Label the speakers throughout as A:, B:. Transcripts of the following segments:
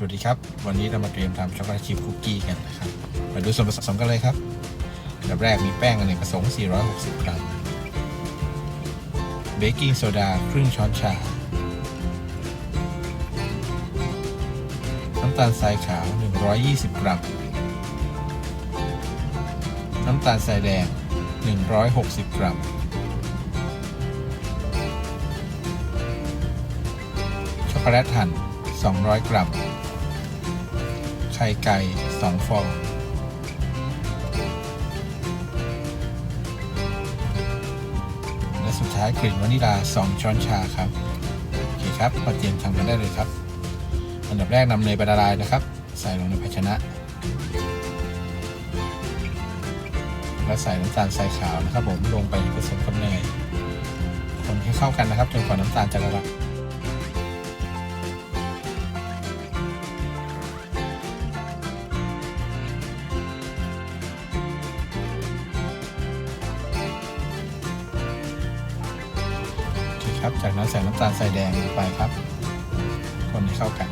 A: สวัสดีครับ วันนี้เรามาเตรียมทำช็อกโกแลตชิพคุกกี้กันนะครับ มาดูส่วนผสมกันเลยครับอันดับแรกมีแป้งอเนกประสงค์460 กรัม เบกกิ้งโซดาครึ่งช้อนชา น้ำตาลทรายขาว 120 กรัม น้ำตาลทรายแดง 160 กรัมช็อกโกแลตหั่น 200 กรัม ไข่ไก่ 2 ฟอง และสุดท้ายกลิ่นวานิลา 2 ช้อนชาครับ โอเคครับมาเตรียมทำกันได้เลยครับ อันดับแรกนำเนยไปละลายนะครับ ใส่ลงในภาชนะ แล้วใส่น้ำตาลทรายขาวนะครับผมลงไปผสมกับเนยคนให้เข้ากันนะครับจนกว่าน้ำตาลจะละลาย จากนั้นใส่น้ำตาลทรายแดงลงไปครับ คนให้เข้ากัน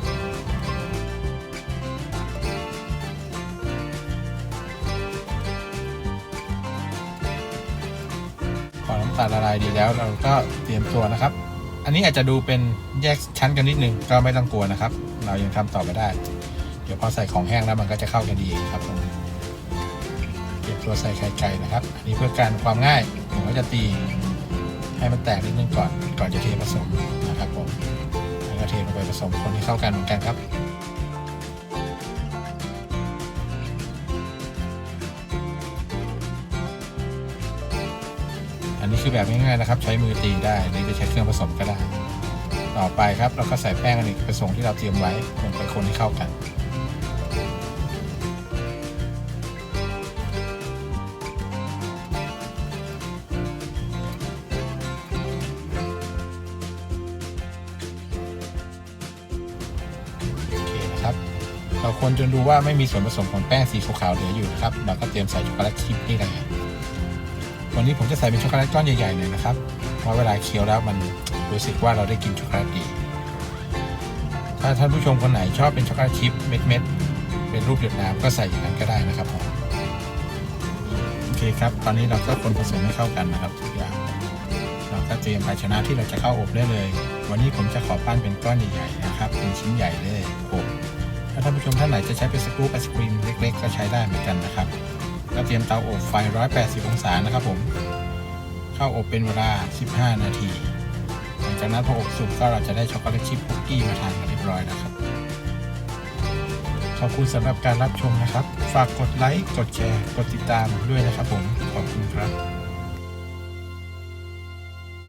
A: พอน้ำตาลละลายดีแล้วเราก็เตรียมตัวนะครับ อันนี้อาจจะดูเป็นแยกชั้นกันนิดนึงก็ไม่ต้องกลัวนะครับ เรายังทำต่อไปได้ เดี๋ยวพอใส่ของแห้งแล้วมันก็จะเข้ากันดีเองครับเตรียมตัวใส่ไข่ไก่นะครับ อันนี้เพื่อการความง่ายผมก็จะตี ให้มันแตกนิดนึงก่อนก่อนจะเทผสมนะครับผมแล้วก็เทลงไปผสมคนให้เข้ากันเหมือนกันครับอันนี้คือแบบง่ายๆนะครับ ใช้มือตีได้หรือจะใช้เครื่องผสมก็ได้ ต่อไปครับเราก็ใส่แป้งอันนี้ผสมที่เราเตรียมไว้ลงไปคนให้เข้ากัน เราคนจนดูว่าไม่มีส่วนผสมของแป้งสีขาวๆเหลืออยู่นะครับเราก็เตรียมใส่ช็อกโกแลตชิพนี่เลยวันนี้ผมจะใส่เป็นช็อกโกแลตก้อนใหญ่ๆเลยนะครับเพราะเวลาเคี้ยวแล้วมันรู้สึกว่าเราได้กินช็อกโกแลตดี ถ้าท่านผู้ชมคนไหนชอบเป็นช็อกโกแลตชิพเม็ดๆเป็นรูปหยดน้ำก็ใส่อย่างนั้นก็ได้นะครับผมโอเคครับ ตอนนี้เราก็คนผสมให้เข้ากันนะครับทุกอย่างเราก็เตรียมภาชนะที่เราจะเข้าอบได้เลย วันนี้ผมจะขอปั้นเป็นก้อนใหญ่ๆนะครับเป็นชิ้นใหญ่เลยอบ ถ้าท่านผู้ชมท่านไหนจะใช้เป็นสกู๊ปไอศครีมเล็ก ๆ ก็ใช้ได้เหมือนกันนะครับก็เตรียมเตาอบไฟ 180 องศานะครับผม เข้าอบเป็นเวลา 15 นาทีหลังจากนั้นพออบสุกก็เราจะได้ช็อกโกแลตชิพคุกกี้มาทานกันเรียบร้อยนะครับ ขอบคุณสำหรับการรับชมนะครับ ฝากกดไลค์ กดแชร์ กดติดตามด้วยนะครับผม ขอบคุณครับ